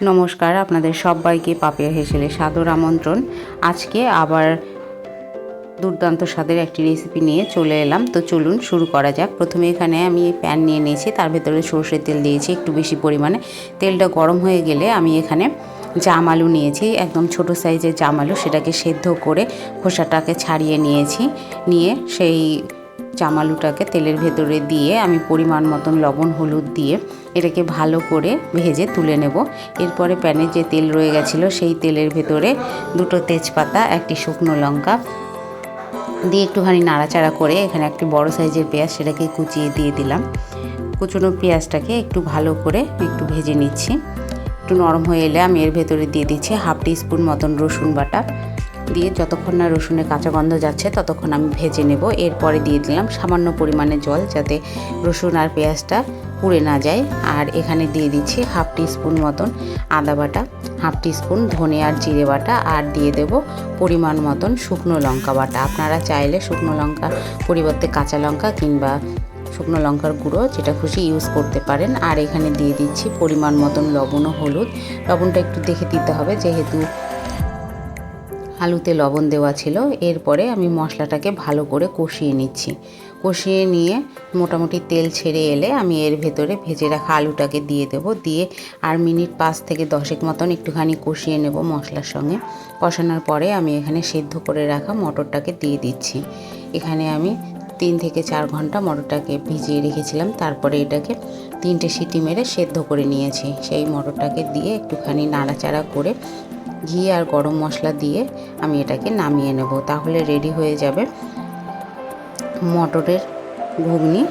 নমস্কার, আপনাদের সবাইকে পাপিয়া হেসেলে সাদর আমন্ত্রণ। আজকে আবার দুর্দান্ত স্বাদের একটি রেসিপি নিয়ে চলে এলাম। তো চলুন শুরু করা যাক। প্রথমে এখানে আমি প্যান নিয়ে নিয়েছি। তার ভেতরে সর্ষের তেল দিয়েছি একটু বেশি পরিমাণে। তেলটা গরম হয়ে গেলে আমি এখানে জাম আলু নিয়েছি। একদম ছোট সাইজের জাম আলু। সেটাকে সেদ্ধ করে খোসাটাকে ছাড়িয়ে নিয়েছি। নিয়ে সেই জামালুটাকে তেলের ভেতরে দিয়ে আমি পরিমাণ মতন লবণ, হলুদ দিয়ে এটাকে ভালো করে ভেজে তুলে নেব। এরপরে প্যানে যে তেল রয়ে গেছিল, সেই তেলের ভেতরে দুটো তেজপাতা, একটি শুকনো লঙ্কা দিয়ে একটুখানি নাড়াচাড়া করে এখানে একটি বড় সাইজের পেঁয়াজ সেটাকে কুচিয়ে দিয়ে দিলাম। কুচনো পেঁয়াজটাকে একটু ভালো করে একটু ভেজে নিচ্ছি। একটু নরম হয়ে এলে আমি এর ভেতরে দিয়ে দিচ্ছি হাফ টি স্পুন মতন রসুন বাটা। দিয়ে যতক্ষণ না রসুনের কাঁচা গন্ধ যাচ্ছে, ততক্ষণ আমি ভেজে নেব। এরপরে দিয়ে দিলাম সামান্য পরিমাণে জল যাতে রসুন আর পেঁয়াজটা পুড়ে না যায়। আর এখানে দিয়ে দিচ্ছি হাফ টি স্পুন মতন আদা বাটা, হাফ টি স্পুন ধনে আর জিরে বাটা, আর দিয়ে দেব পরিমাণ মতন শুকনো লঙ্কা বাটা। আপনারা চাইলে শুকনো লঙ্কা পরিবর্তে কাঁচা লঙ্কা কিংবা শুকনো লঙ্কার গুঁড়ো যেটা খুশি ইউজ করতে পারেন। আর এখানে দিয়ে দিচ্ছি পরিমাণ মতন লবণ ও হলুদ। লবণটা একটু দেখে দিতে হবে, যেহেতু আলুতে লবণ দেওয়া ছিল। এরপরে আমি মশলাটাকে ভালো করে কষিয়ে নিচ্ছি। কষিয়ে নিয়ে মোটামুটি তেল ছেড়ে এলে আমি এর ভেতরে ভেজে রাখা আলুটাকে দিয়ে দেব। দিয়ে আর মিনিট পাঁচ থেকে দশেক মতন একটুখানি কষিয়ে নেব মশলার সঙ্গে। কষানোর পরে আমি এখানে সেদ্ধ করে রাখা মটরটাকে দিয়ে দিচ্ছি। এখানে আমি তিন থেকে চার ঘণ্টা মটরটাকে ভিজিয়ে রেখেছিলাম। তারপরে এটাকে তিনটে সিটি মেরে সেদ্ধ করে নিয়েছি। সেই মটরটাকে দিয়ে একটুখানি নাড়াচাড়া করে ঘি আর গরম মশলা দিয়ে আমি এটাকে নামিয়ে নেব। তাহলে রেডি হয়ে যাবে মটরের ঘুগনি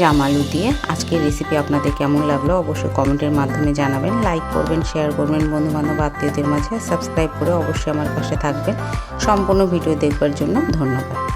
জামালু দিয়ে। আজকের রেসিপি আপনাদের কেমন লাগল অবশ্যই কমেন্টের মাধ্যমে জানাবেন। লাইক করবেন শেয়ার করবেন, বন্ধুবান্ধব, আত্মীয়দের মাঝে। সাবস্ক্রাইব করে অবশ্যই আমার পাশে থাকবেন। সম্পূর্ণ ভিডিও দেখবার জন্য ধন্যবাদ।